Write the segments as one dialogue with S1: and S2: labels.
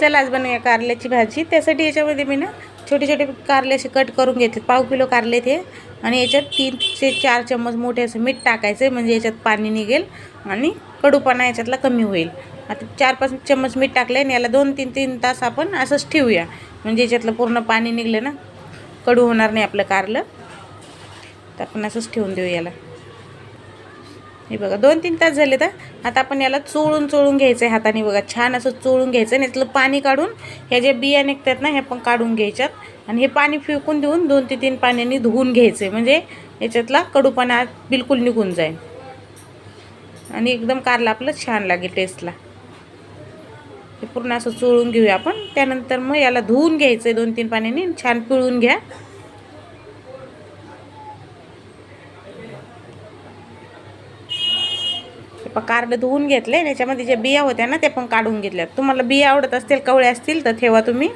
S1: चला आज बनवूया कारल्याची भाजी. त्यासाठी याच्यामध्ये मी ना छोटे छोटे कारले असे कट करून घेतले पाव किलो कारले ते आणि याच्यात तीन ते चार चम्मच मोठे असं मीठ टाकायचं आहे म्हणजे याच्यात पाणी निघेल आणि कडूपणा याच्यातला कमी होईल. आता चार पाच चम्मच मीठ टाकले आणि याला दोन तीन तीन तास आपण असंच ठेवूया. म्हणजे याच्यातलं पूर्ण पाणी निघलं ना कडू होणार नाही आपलं कारलं. तर आपण असंच ठेवून देऊ याला. हे बघा दोन तीन तास झाले तर आता आपण याला चोळून चोळून घ्यायचं आहे हाताने बघा. छान असं चोळून घ्यायचं आणि यातलं पाणी काढून ह्या ज्या बिया निघतात ना ह्या पण काढून घ्यायच्यात. आणि हे पाणी फिकून देऊन दोन ते तीन पाण्याने धुवून घ्यायचं आहे म्हणजे याच्यातला कडूपणा बिलकुल निघून जाईल. आणि एकदम कारला आपलं छान लागेल टेस्टला हे पूर्ण असं चोळून घेऊया आपण. त्यानंतर मग याला धुवून घ्यायचं आहे दोन तीन पाण्याने छान पिळून घ्या. कार्ड धुवून घेतले आणि याच्यामध्ये ज्या बिया होत्या ना त्या पण काढून घेतल्यात. तुम्हाला बिया आवडत असतील कवळे असतील तर ठेवा तुम्ही.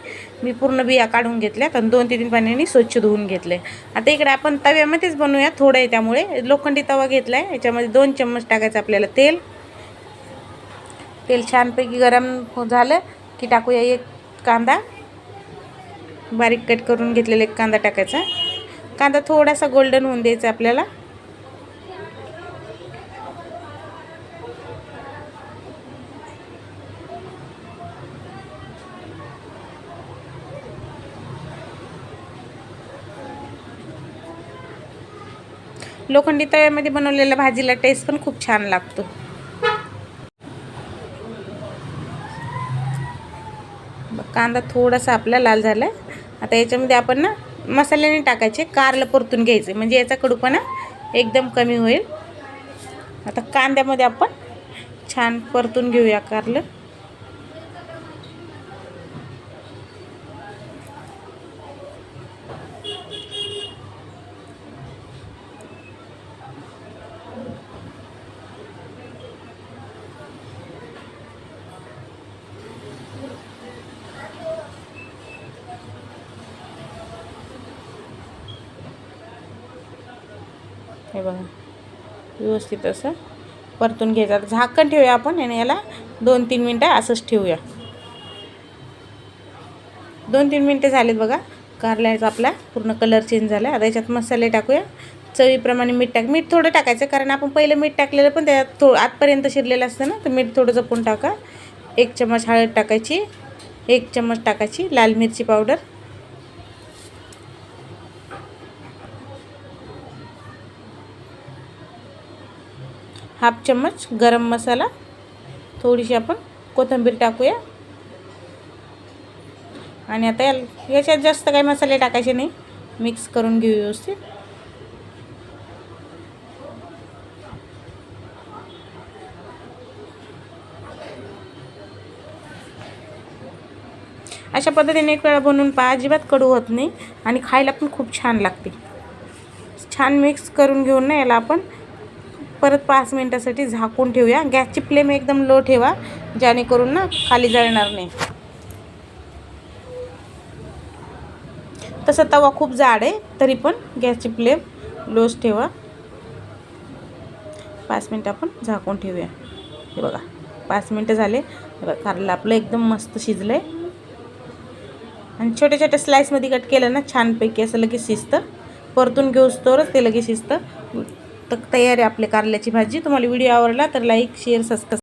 S1: मी पूर्ण बिया काढून घेतल्यात आणि दोन ते तीन पाण्याने स्वच्छ धुवून घेतले. आता इकडे आपण तव्यामध्येच बनवूया थोडं आहे त्यामुळे. लोखंडी तवा घेतला आहे याच्यामध्ये दोन चम्मच टाकायचं आपल्याला तेल. तेल छानपैकी गरम हो- झालं की टाकूया एक कांदा. बारीक कट करून घेतलेला एक कांदा टाकायचा. कांदा थोडासा गोल्डन होऊन द्यायचा आपल्याला. लोखंडी तव्यामध्ये बनवलेल्या भाजीला टेस्ट पण खूप छान लागतो. कांदा थोडासा आपला लाल झाला आता याच्यामध्ये आपण ना मसाल्याने टाकायचे कारलं परतून घ्यायचे. म्हणजे याचा कडूपणा एकदम कमी होईल. आता कांद्यामध्ये आपण छान परतून घेऊया कारलं. हे बघा. व्यवस्थित असं परतून घ्यायचं. आता झाकण ठेवूया आपण आणि याला दोन तीन मिनटं असंच ठेवूया. दोन तीन मिनटं झालेत बघा. कारल्याचा आपला पूर्ण कलर चेंज झाला. आता याच्यात मसाले टाकूया. चवीप्रमाणे मीठ टाक. मीठ थोडं टाकायचं कारण आपण पहिलं मीठ टाकलेलं पण त्यात थो आतपर्यंत शिरलेलं असतं ना तर मीठ थोडं जपून टाका. एक चम्मच हळद टाकायची. एक चम्मच टाकायची लाल मिरची पावडर. हाफ चम्मच गरम मसाला. थोडीशी आपण कोथिंबीर टाकूया. आणि आता या याच्यात जास्त काही मसाले टाकायचे नाही. मिक्स करून घेऊ व्यवस्थित. अशा पद्धतीने एक वेळा बनवून पहा अजिबात कडू होत नाही आणि खायला पण खूप छान लागते. छान मिक्स करून घेऊन ना याला आपण परत पाच मिनटासाठी झाकून ठेवूया. गॅसची फ्लेम एकदम लो ठेवा जेणेकरून ना खाली जळणार नाही. तसं तवा खूप जाड आहे तरी पण गॅसची फ्लेम लोच ठेवा. पाच मिनटं आपण झाकून ठेवूया. हे बघा पाच मिनटं झाले. बघा कारलं आपलं एकदम मस्त शिजलं आहे आणि छोट्या छोट्या स्लाईसमध्ये कट केलं ना छानपैकी असं लगेच शिजतं. परतून घेऊस तरच ते लगेच शिजतं. तर तयार आहे आपले कारल्याची भाजी. तुम्हाला व्हिडिओ आवडला तर लाईक शेअर सबस्क्राईब